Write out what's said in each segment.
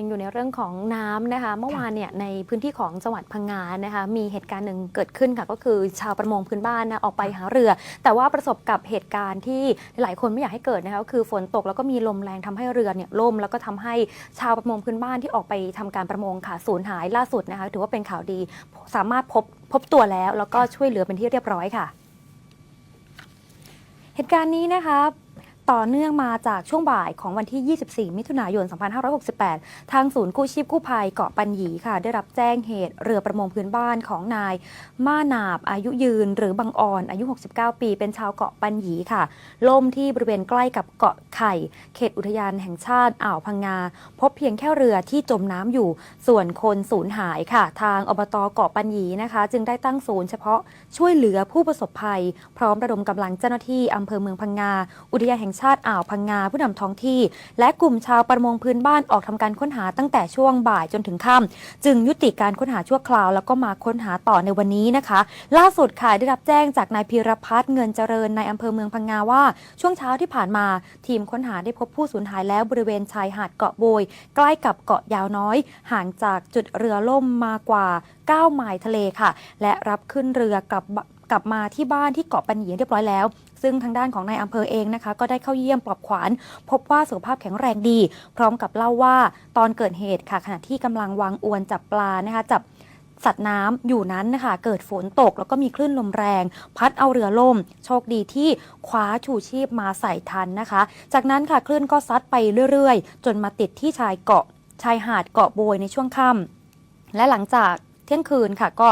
ยังอยู่ในเรื่องของน้ำนะคะ เมื่อวานเนี่ยในพื้นที่ของจังหวัดพังงานะคะ มีเหตุการณ์หนึ่งเกิดขึ้นค่ะ ก็คือชาวประมงพื้นบ้านนะออกไปหาเรือ แต่ว่าประสบกับเหตุการณ์ที่หลายคนไม่อยากให้เกิดนะคะก็คือฝนตกแล้วก็มีลมแรงทำให้เรือเนี่ยล่มแล้วก็ทำให้ชาวประมงพื้นบ้านที่ออกไปทำการประมงค่ะสูญหายล่าสุดนะคะ ถือว่าเป็นข่าวดีสามารถพบพบตัวแล้ว แล้วก็ช่วยเหลือเป็นที่เรียบร้อยค่ะ เหตุการณ์นี้นะคะ ต่อเนื่องมาจากช่วงบ่ายของวันที่ 24 มิถุนายน 2568 ทางศูนย์กู้ชีพกู้ภัยเกาะปัญญีค่ะ ได้รับแจ้งเหตุเรือประมงพื้นบ้านของนายม่านาบอายุยืน หรือบังออนอายุ 69 ปี เป็นชาวเกาะปัญญีค่ะ ล่มที่บริเวณใกล้กับเกาะไข่ เขตอุทยานแห่งชาติอ่าวพังงา พบเพียงแค่เรือที่จมน้ำอยู่ ส่วนคนสูญหายค่ะ ทางอบตเกาะปัญญีนะคะ จึงได้ตั้งศูนย์เฉพาะช่วยเหลือผู้ประสบภัย พร้อมระดมกำลังเจ้าหน้าที่อำเภอเมืองพังงา อุทยานแห่งชาติอ่าวพังงาผู้นำท้องที่ และกลุ่มชาวประมงพื้นบ้านออกทำการค้นหาตั้งแต่ช่วงบ่ายจนถึงค่ำจึงยุติการค้นหาชั่วคราว แล้วก็มาค้นหาต่อในวันนี้นะคะ ล่าสุดค่ะได้รับแจ้งจากนายพีรพัฒน์เงินเจริญในอำเภอเมืองพังงาว่า ช่วงเช้าที่ผ่านมา ทีมค้นหาได้พบผู้สูญหายแล้วบริเวณชายหาดเกาะโบย ใกล้กับเกาะยาวน้อย ห่างจากจุดเรือล่มมากว่า 9 ไมล์ทะเลค่ะ และรับขึ้นเรือกลับ กลับมาที่บ้านที่เกาะปัญญีเรียบร้อยแล้ว ซึ่งทางด้านของนายอำเภอเองนะคะ ก็ได้เข้าเยี่ยมปลอบขวัญพบว่าสุขภาพแข็งแรงดี พร้อมกับเล่าว่าตอนเกิดเหตุค่ะ ขณะที่กำลังวางอวนจับปลานะคะจับสัตว์น้ำอยู่นั้นนะคะ เกิดฝนตกแล้วก็มีคลื่นลมแรง พัดเอาเรือล่ม โชคดีที่คว้าชูชีพมาใส่ทันนะคะ จากนั้นค่ะคลื่นก็ซัดไปเรื่อย ๆ จนมาติดที่ชายเกาะชายหาดเกาะโบยในช่วงค่ำและหลังจาก เที่ยงคืนค่ะ ก็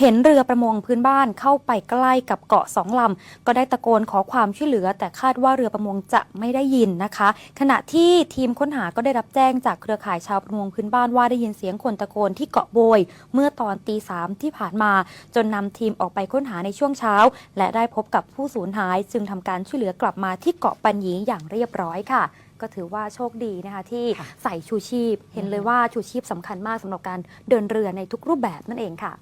เห็นเรือประมงพื้นบ้านเข้าไปใกล้กับเกาะสองลำ ก็ได้ตะโกนขอความช่วยเหลือ แต่คาดว่าเรือประมงจะไม่ได้ยินนะคะ ขณะที่ทีมค้นหาก็ได้รับแจ้งจากเครือข่ายชาวประมงพื้นบ้านว่าได้ยินเสียงคนตะโกนที่เกาะโบย เมื่อตอนตีสามที่ผ่านมา จนนำทีมออกไปค้นหาในช่วงเช้า และได้พบกับผู้สูญหาย จึงทำการช่วยเหลือกลับมาที่เกาะปัญญีอย่างเรียบร้อยค่ะ ก็ถือว่าโชคดีนะคะที่ค่ะใส่ชูชีพ เห็นเลยว่าชูชีพสำคัญมากสำหรับการเดินเรือในทุกรูปแบบนั่นเองค่ะ